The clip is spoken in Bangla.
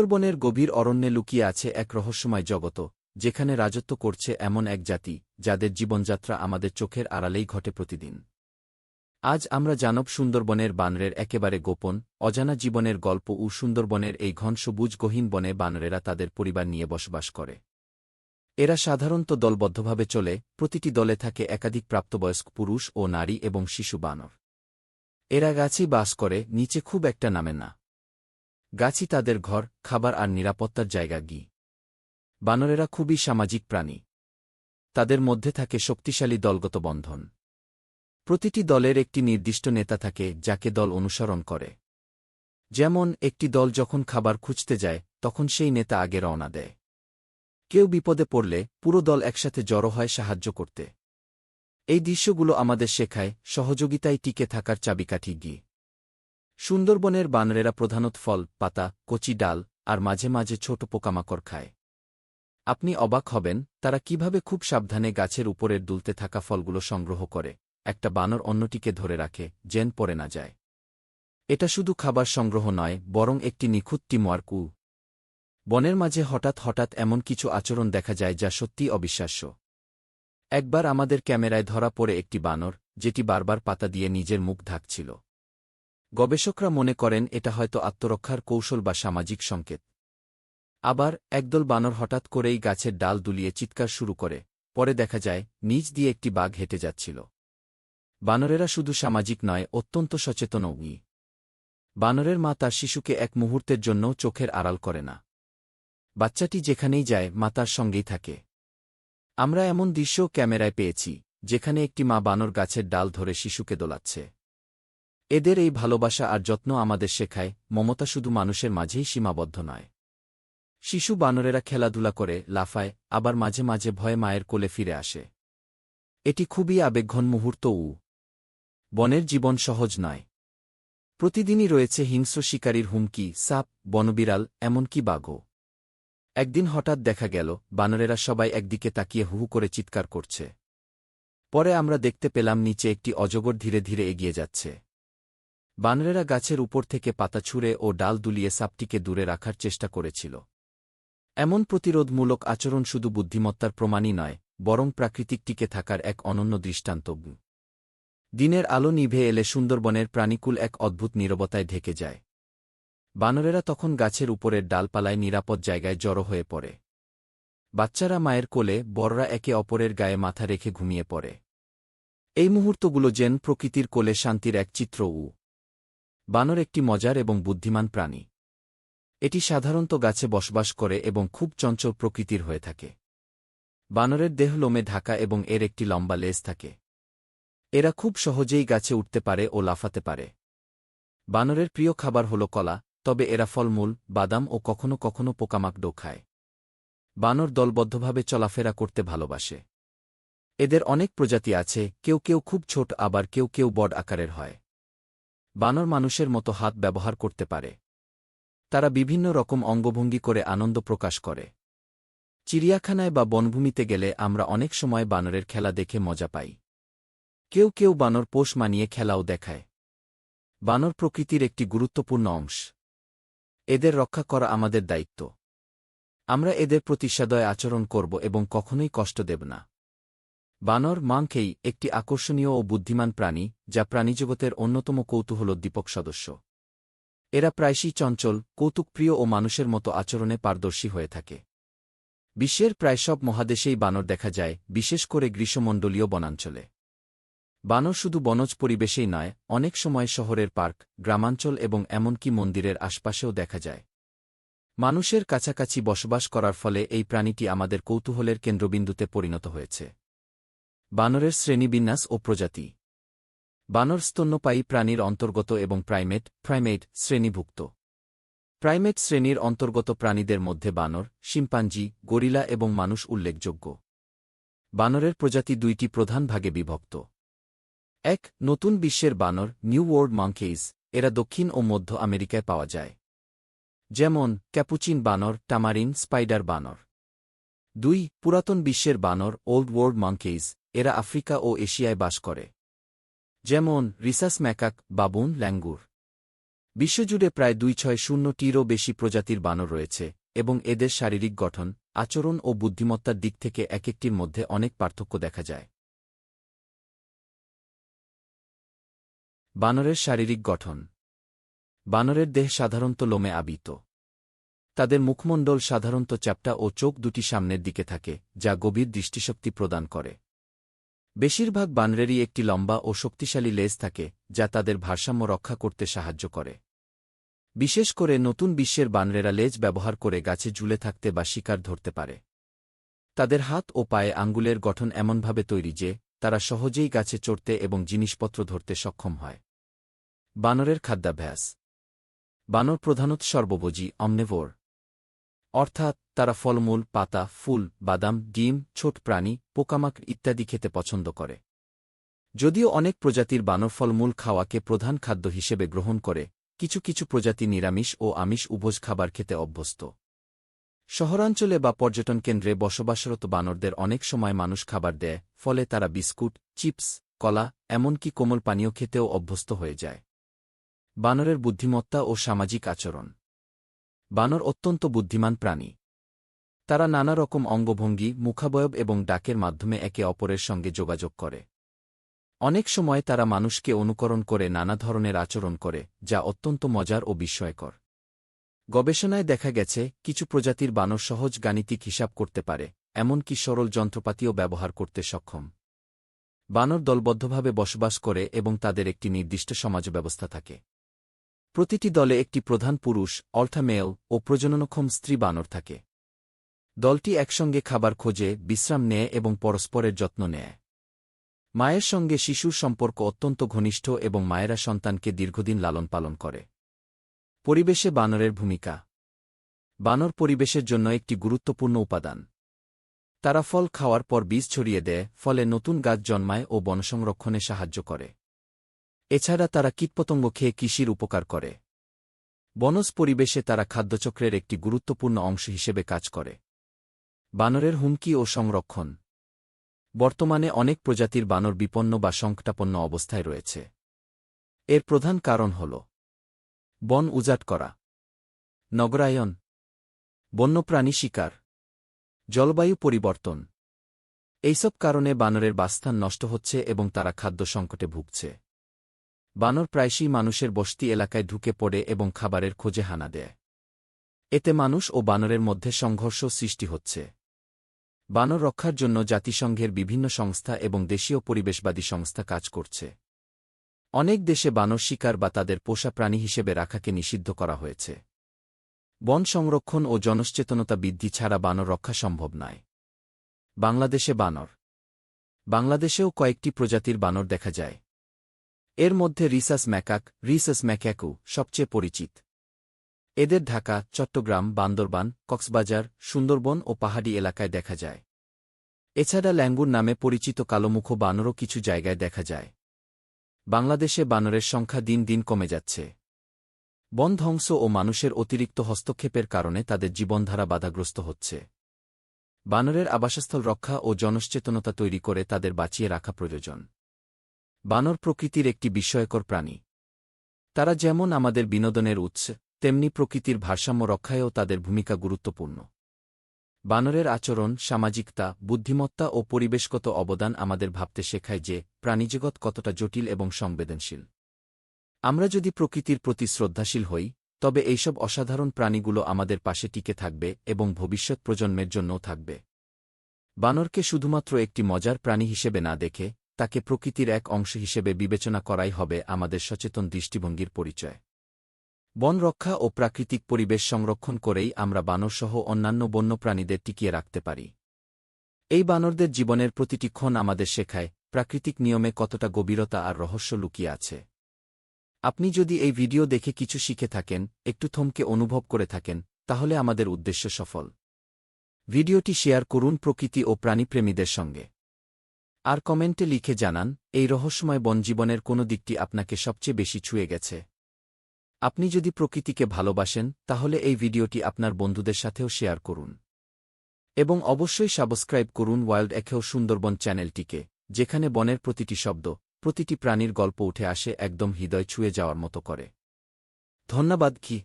সুন্দরবনের গভীর অরণ্যে লুকিয়ে আছে এক রহস্যময় জগত, যেখানে রাজত্ব করছে এমন এক জাতি, যাদের জীবনযাত্রা আমাদের চোখের আড়ালেই ঘটে প্রতিদিন। আজ আমরা জানব সুন্দরবনের বানরের একেবারে গোপন, অজানা জীবনের গল্প ও সুন্দরবনের এই ঘন সবুজ গহীন বনে বানরেরা তাদের পরিবার নিয়ে বসবাস করে। এরা সাধারণত দলবদ্ধভাবে চলে, প্রতিটি দলে থাকে একাধিক প্রাপ্তবয়স্ক পুরুষ ও নারী এবং শিশু বানর। এরা গাছেই বাস করে, নিচে খুব একটা নামে না। গাছই তাদের ঘর, খাবার আর নিরাপত্তার জায়গা গি। বানরেরা খুবই সামাজিক প্রাণী। তাদের মধ্যে থাকে শক্তিশালী দলগত বন্ধন। প্রতিটি দলের একটি নির্দিষ্ট নেতা থাকে, যাকে দল অনুসরণ করে। যেমন, একটি দল যখন খাবার খুঁজতে যায়, তখন সেই নেতা আগে রওনা দেয়। কেউ বিপদে পড়লে, পুরো দল একসাথে জড়ো হয় সাহায্য করতে। এই দৃশ্যগুলো আমাদের শেখায় সহযোগিতায় টিকে থাকার চাবিকাঠি গি। সুন্দরবনের বানরেরা প্রধানত ফল, পাতা, কচি ডাল, আর মাঝে মাঝে ছোট পোকামাকড় খায়। আপনি অবাক হবেন, তারা কীভাবে খুব সাবধানে গাছের উপরের দুলতে থাকা ফলগুলো সংগ্রহ করে। একটা বানর অন্যটিকে ধরে রাখে জেন পড়ে না যায়। এটা শুধু খাবার সংগ্রহ নয়, বরং একটি নিখুঁত টিমওয়ার্কু বনের মাঝে হঠাৎ হঠাৎ এমন কিছু আচরণ দেখা যায় যা সত্যিই অবিশ্বাস্য। একবার আমাদের ক্যামেরায় ধরা পড়ে একটি বানর, যেটি বারবার পাতা দিয়ে নিজের মুখ ঢাকছিল। গবেষকরা মনে করেন এটা হয়তো আত্মরক্ষার কৌশল বা সামাজিক সংকেত। আবার একদল বানর হঠাৎ করেই গাছের ডাল দুলিয়ে চিৎকার শুরু করে, পরে দেখা যায় নিচ দিয়ে একটি বাঘ হেঁটে যাচ্ছিল। বানরেরা শুধু সামাজিক নয়, অত্যন্ত সচেতন উই। বানরের মা তার শিশুকে এক মুহূর্তের জন্যও চোখের আড়াল করে না। বাচ্চাটি যেখানেই যায়, মা তার সঙ্গেই থাকে। আমরা এমন দৃশ্যও ক্যামেরায় পেয়েছি, যেখানে একটি মা বানর গাছের ডাল ধরে শিশুকে দোলাচ্ছে। এদের এই ভালোবাসা আর যত্ন আমাদের শেখায়, মমতা শুধু মানুষের মাঝেই সীমাবদ্ধ নয়। শিশু বানরেরা খেলাধুলা করে, লাফায়, আবার মাঝে মাঝে ভয়ে মায়ের কোলে ফিরে আসে। এটি খুবই আবেগঘন মুহূর্ত উ। বনের জীবন সহজ নয়। প্রতিদিনই রয়েছে হিংস্র শিকারীর হুমকি, সাপ, বনবিড়াল, এমনকি বাঘও। একদিন হঠাৎ দেখা গেল, বানরেরা সবাই একদিকে তাকিয়ে হুহু করে চিৎকার করছে। পরে আমরা দেখতে পেলাম নিচে একটি অজগর ধীরে ধীরে এগিয়ে যাচ্ছে। বানরেরা গাছের উপর থেকে পাতা ছুঁড়ে ও ডাল দুলিয়ে সাপটিকে দূরে রাখার চেষ্টা করেছিল। এমন প্রতিরোধমূলক আচরণ শুধু বুদ্ধিমত্তার প্রমাণই নয়, বরং প্রাকৃতিক টিকে থাকার এক অনন্য দৃষ্টান্ত দিনের আলো নিভে এলে সুন্দরবনের প্রাণীকুল এক অদ্ভুত নীরবতায় ঢেকে যায়। বানরেরা তখন গাছের উপরের ডালপালায় নিরাপদ জায়গায় জড়ো হয়ে পড়ে। বাচ্চারা মায়ের কোলে বড়রা একে অপরের গায়ে মাথা রেখে ঘুমিয়ে পড়ে। এই মুহূর্তগুলো যেন প্রকৃতির কোলে শান্তির এক চিত্র উ বানর একটি মজার এবং বুদ্ধিমান প্রাণী। এটি সাধারণত গাছে বসবাস করে এবং খুব চঞ্চল প্রকৃতির হয়ে থাকে। বানরের দেহ লোমে ঢাকা এবং এর একটি লম্বা লেজ থাকে। এরা খুব সহজেই গাছে উঠতে পারে ও লাফাতে পারে। বানরের প্রিয় খাবার হল কলা, তবে এরা ফলমূল, বাদাম ও কখনো কখনো পোকামাকড়ো খায়। বানর দলবদ্ধভাবে চলাফেরা করতে ভালোবাসে। এদের অনেক প্রজাতি আছে, কেউ কেউ খুব ছোট, আবার কেউ কেউ বড আকারের হয়। বানর মানুষের মতো হাত ব্যবহার করতে পারে। তারা বিভিন্ন রকম অঙ্গভঙ্গি করে আনন্দ প্রকাশ করে। চিড়িয়াখানায় বা বনভূমিতে গেলে আমরা অনেক সময় বানরের খেলা দেখে মজা পাই। কেউ কেউ বানর পোষ মানিয়ে খেলাও দেখায়। বানর প্রকৃতির একটি গুরুত্বপূর্ণ অংশ। এদের রক্ষা করা আমাদের দায়িত্ব। আমরা এদের প্রতি সদয় আচরণ করব এবং কখনোই কষ্ট দেব না। বানর মাংকেই একটি আকর্ষণীয় ও বুদ্ধিমান প্রাণী, যা প্রাণীজগতের অন্যতম কৌতূহলোদ্দীপক সদস্য। এরা প্রায়শই চঞ্চল, কৌতুকপ্রিয় ও মানুষের মতো আচরণে পারদর্শী হয়ে থাকে। বিশ্বের প্রায় সব মহাদেশেই বানর দেখা যায়, বিশেষ করে গ্রীষ্মমণ্ডলীয় বনাঞ্চলে। বানর শুধু বনজ পরিবেশেই নয়, অনেক সময় শহরের পার্ক, গ্রামাঞ্চল এবং এমনকি মন্দিরের আশপাশেও দেখা যায়। মানুষের কাছাকাছি বসবাস করার ফলে এই প্রাণীটি আমাদের কৌতূহলের কেন্দ্রবিন্দুতে পরিণত হয়েছে। বানরের শ্রেণীবিন্যাস ও প্রজাতি। বানর স্তন্যপায়ী প্রাণীর অন্তর্গত এবং প্রাইমেট প্রাইমেট শ্রেণীভুক্ত। প্রাইমেট শ্রেণির অন্তর্গত প্রাণীদের মধ্যে বানর, শিম্পাঞ্জি, গরিলা এবং মানুষ উল্লেখযোগ্য। বানরের প্রজাতি দুইটি প্রধান ভাগে বিভক্ত। এক, নতুন বিশ্বের বানর, নিউ ওয়ার্ল্ড মাংকেইজ এরা দক্ষিণ ও মধ্য আমেরিকায় পাওয়া যায়। যেমন, ক্যাপুচিন বানর, টামারিন, স্পাইডার বানর। দুই, পুরাতন বিশ্বের বানর, ওল্ড ওয়ার্ল্ড মাংকেইজ এরা আফ্রিকা ও এশিয়ায় বাস করে। যেমন রিসাস ম্যাকাক, বাবুন, ল্যাঙ্গুর। বিশ্বজুড়ে প্রায় দুই ছয় শূন্যটিরও বেশি প্রজাতির বানর রয়েছে এবং এদের শারীরিক গঠন, আচরণ ও বুদ্ধিমত্তার দিক থেকে এক একটির মধ্যে অনেক পার্থক্য দেখা যায়। বানরের শারীরিক গঠন। বানরের দেহ সাধারণত লোমে আবিত। তাদের মুখমণ্ডল সাধারণত চ্যাপ্টা ও চোখ দুটি সামনের দিকে থাকে, যা গভীর দৃষ্টিশক্তি প্রদান করে। বেশিরভাগ বানরেরই একটি লম্বা ও শক্তিশালী লেজ থাকে, যা তাদের ভারসাম্য রক্ষা করতে সাহায্য করে। বিশেষ করে নতুন বিশ্বের বানরেরা লেজ ব্যবহার করে গাছে ঝুলে থাকতে বা শিকার ধরতে পারে। তাদের হাত ও পায়ে আঙ্গুলের গঠন এমনভাবে তৈরি যে, তারা সহজেই গাছে চড়তে এবং জিনিসপত্র ধরতে সক্ষম হয়। বানরের খাদ্যাভ্যাস। বানর প্রধানত সর্বভোজী অমনেভোর অর্থাৎ তারা ফলমূল, পাতা, ফুল, বাদাম, ডিম, ছোট প্রাণী পোকামাক ইত্যাদি খেতে পছন্দ করে। যদিও অনেক প্রজাতির বানর ফলমূল খাওয়াকে প্রধান খাদ্য হিসেবে গ্রহণ করে, কিছু কিছু প্রজাতি নিরামিষ ও আমিষ উভোজ খাবার খেতে অভ্যস্ত। শহরাঞ্চলে বা পর্যটন কেন্দ্রে বসবাসরত বানরদের অনেক সময় মানুষ খাবার দেয়, ফলে তারা বিস্কুট, চিপস, কলা, এমনকি কোমল পানীয় খেতেও অভ্যস্ত হয়ে যায়। বানরের বুদ্ধিমত্তা ও সামাজিক আচরণ। বানর অত্যন্ত বুদ্ধিমান প্রাণী। তারা নানা রকম অঙ্গভঙ্গি, মুখাবয়ব এবং ডাকের মাধ্যমে একে অপরের সঙ্গে যোগাযোগ করে। অনেক সময় তারা মানুষকে অনুকরণ করে, নানা ধরনের আচরণ করে, যা অত্যন্ত মজার ও বিস্ময়কর। গবেষণায় দেখা গেছে, কিছু প্রজাতির বানর সহজ গাণিতিক হিসাব করতে পারে, এমনকি সরল যন্ত্রপাতিও ব্যবহার করতে সক্ষম। বানর দলবদ্ধভাবে বসবাস করে এবং তাদের একটি নির্দিষ্ট সমাজ ব্যবস্থা থাকে। প্রতিটি দলে একটি প্রধান পুরুষ অল্টামেল ও প্রজননক্ষম স্ত্রী বানর থাকে। দলটি একসঙ্গে খাবার খোঁজে, বিশ্রাম নেয় এবং পরস্পরের যত্ন নেয়। মায়ের সঙ্গে শিশুর সম্পর্ক অত্যন্ত ঘনিষ্ঠ এবং মায়েরা সন্তানকে দীর্ঘদিন লালন পালন করে। পরিবেশে বানরের ভূমিকা। বানর পরিবেশের জন্য একটি গুরুত্বপূর্ণ উপাদান। তারা ফল খাওয়ার পর বীজ ছড়িয়ে দেয়, ফলে নতুন গাছ জন্মায় ও বনসংরক্ষণে সাহায্য করে। এছাড়া তারা কীটপতঙ্গ খেয়ে কৃষির উপকার করে। বনজ পরিবেশে তারা খাদ্যচক্রের একটি গুরুত্বপূর্ণ অংশ হিসেবে কাজ করে। বানরের হুমকি ও সংরক্ষণ। বর্তমানে অনেক প্রজাতির বানর বিপন্ন বা সংকটাপন্ন অবস্থায় রয়েছে। এর প্রধান কারণ হল বন উজাট করা। নগরায়ন। বন্যপ্রাণী শিকার। জলবায়ু পরিবর্তন। এইসব কারণে বানরের বাস্থান নষ্ট হচ্ছে এবং তারা খাদ্য সংকটে ভুগছে। বানর প্রায়শই মানুষের বসতি এলাকায় ঢুকে পড়ে এবং খাবারের খোঁজে হানা দেয়। এতে মানুষ ও বানরের মধ্যে সংঘর্ষ সৃষ্টি হচ্ছে। বানর রক্ষার জন্য জাতিসংঘের বিভিন্ন সংস্থা এবং দেশীয় পরিবেশবাদী সংস্থা কাজ করছে। অনেক দেশে বানর শিকার বা তাদের পোষা প্রাণী হিসেবে রাখাকে নিষিদ্ধ করা হয়েছে। বন সংরক্ষণ ও জনসচেতনতা বৃদ্ধি ছাড়া বানর রক্ষা সম্ভব নয়। বাংলাদেশে বানর। বাংলাদেশেও কয়েকটি প্রজাতির বানর দেখা যায়। এর মধ্যে রিসাস ম্যাকাক, রিসাস ম্যাক্যাকু সবচেয়ে পরিচিত। এদের ঢাকা, চট্টগ্রাম, বান্দরবান, কক্সবাজার, সুন্দরবন ও পাহাড়ি এলাকায় দেখা যায়। এছাড়া ল্যাঙ্গুর নামে পরিচিত কালোমুখ বানরও কিছু জায়গায় দেখা যায়। বাংলাদেশে বানরের সংখ্যা দিন দিন কমে যাচ্ছে। বন ধ্বংস ও মানুষের অতিরিক্ত হস্তক্ষেপের কারণে তাদের জীবনধারা বাধাগ্রস্ত হচ্ছে। বানরের আবাসস্থল রক্ষা ও জনসচেতনতা তৈরি করে তাদের বাঁচিয়ে রাখা প্রয়োজন। বানর প্রকৃতির একটি বিস্ময়কর প্রাণী। তারা যেমন আমাদের বিনোদনের উৎস, তেমনি প্রকৃতির ভারসাম্য রক্ষায়ও তাদের ভূমিকা গুরুত্বপূর্ণ। বানরের আচরণ, সামাজিকতা, বুদ্ধিমত্তা ও পরিবেশগত অবদান আমাদের ভাবতে শেখায় যে প্রাণীজগৎ কতটা জটিল এবং সংবেদনশীল। আমরা যদি প্রকৃতির প্রতি শ্রদ্ধাশীল হই, তবে এইসব অসাধারণ প্রাণীগুলো আমাদের পাশে টিকে থাকবে এবং ভবিষ্যৎ প্রজন্মের জন্যও থাকবে। বানরকে শুধুমাত্র একটি মজার প্রাণী হিসেবে না দেখে তাকে প্রকৃতির এক অংশ হিসেবে বিবেচনা করাই হবে আমাদের সচেতন দৃষ্টিভঙ্গির পরিচয়। বন রক্ষা ও প্রাকৃতিক পরিবেশ সংরক্ষণ করেই আমরা বানরসহ অন্যান্য বন্যপ্রাণীদের টিকিয়ে রাখতে পারি। এই বানরদের জীবনের প্রতিটি ক্ষণ আমাদের শেখায় প্রাকৃতিক নিয়মে কতটা গভীরতা আর রহস্য লুকিয়ে আছে। আপনি যদি এই ভিডিও দেখে কিছু শিখে থাকেন, একটু থমকে অনুভব করে থাকেন, তাহলে আমাদের উদ্দেশ্য সফল। ভিডিওটি শেয়ার করুন প্রকৃতি ও প্রাণীপ্রেমীদের সঙ্গে। আর কমেন্টে লিখে জানান, এই রহস্যময় বনজীবনের কোনো দিকটি আপনাকে সবচেয়ে বেশি ছুঁয়ে গেছে। আপনি যদি প্রকৃতিকে ভালোবাসেন, তাহলে এই ভিডিওটি আপনার বন্ধুদের সাথেও শেয়ার করুন। এবং অবশ্যই সাবস্ক্রাইব করুন ওয়াইল্ড একেও সুন্দরবন চ্যানেলটিকে, যেখানে বনের প্রতিটি শব্দ, প্রতিটি প্রাণীর গল্প উঠে আসে একদম হৃদয় ছুঁয়ে যাওয়ার মতো করে। ধন্যবাদ কি?